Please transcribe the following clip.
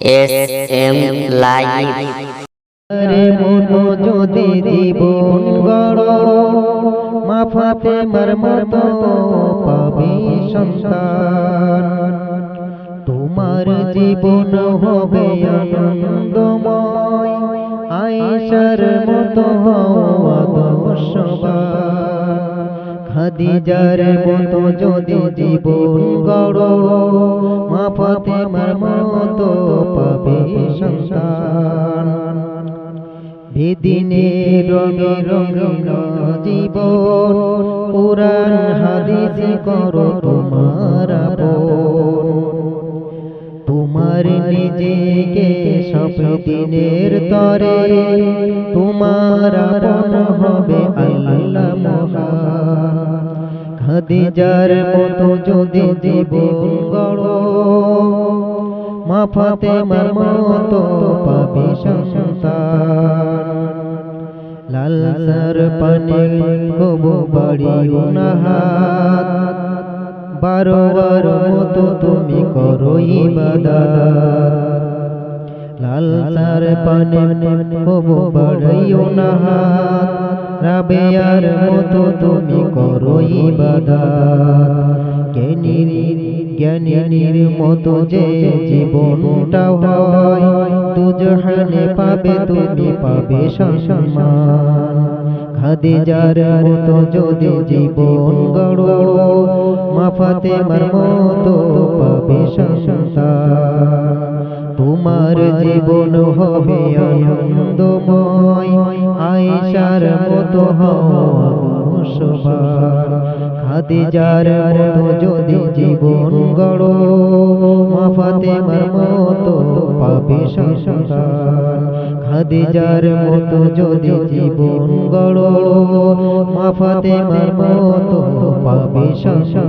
S M live যদি জীবন গড়, মাফাতে মর্মত পাবি সন্তান। তোমার জীবন হবে আনন্দময়, আয়েশার মতো খাদিজার মতো যদি জীবন গড়, মাফাতে পাবে সন্তান। বেদিনে রঙে রঙিন জীবন পুরাণ হাদিস করো তোমার তোমার নিজেকে সব দিনের তরে, তোমার আপন হবে আল্লাহ মহান। খাদিজার মতো যদি জীবন গড়ো মাফাতে মতো পাবি সন্তান। লাল সার পানে কবু বাড়ি উনাহাত বারোবার মতো তুমি করো ইবাদত লাল সার পানে কবু বাড়াইও না রাবেয়ার মতো তুমি করো ইবাদত জ্ঞানীর জ্ঞানীর মতো যে জীবনটা হয় দুজহানে পাবে তুমি পাবে সম্মান। খাদিজার মতো যদি জীবন গড়ো মাফাতে মার মতো পাবে সন্তান। তোমার জীবন হবে আনন্দময়, আয়েশার মতো হওয়া সবার। খাদিজার মতো যদি জীবন গড়ো মাফাতে মতো পাবে সন্তান। খাদিজার মতো যদি জীবন গড়ো মাফাতে মতো পাবে সন্তান।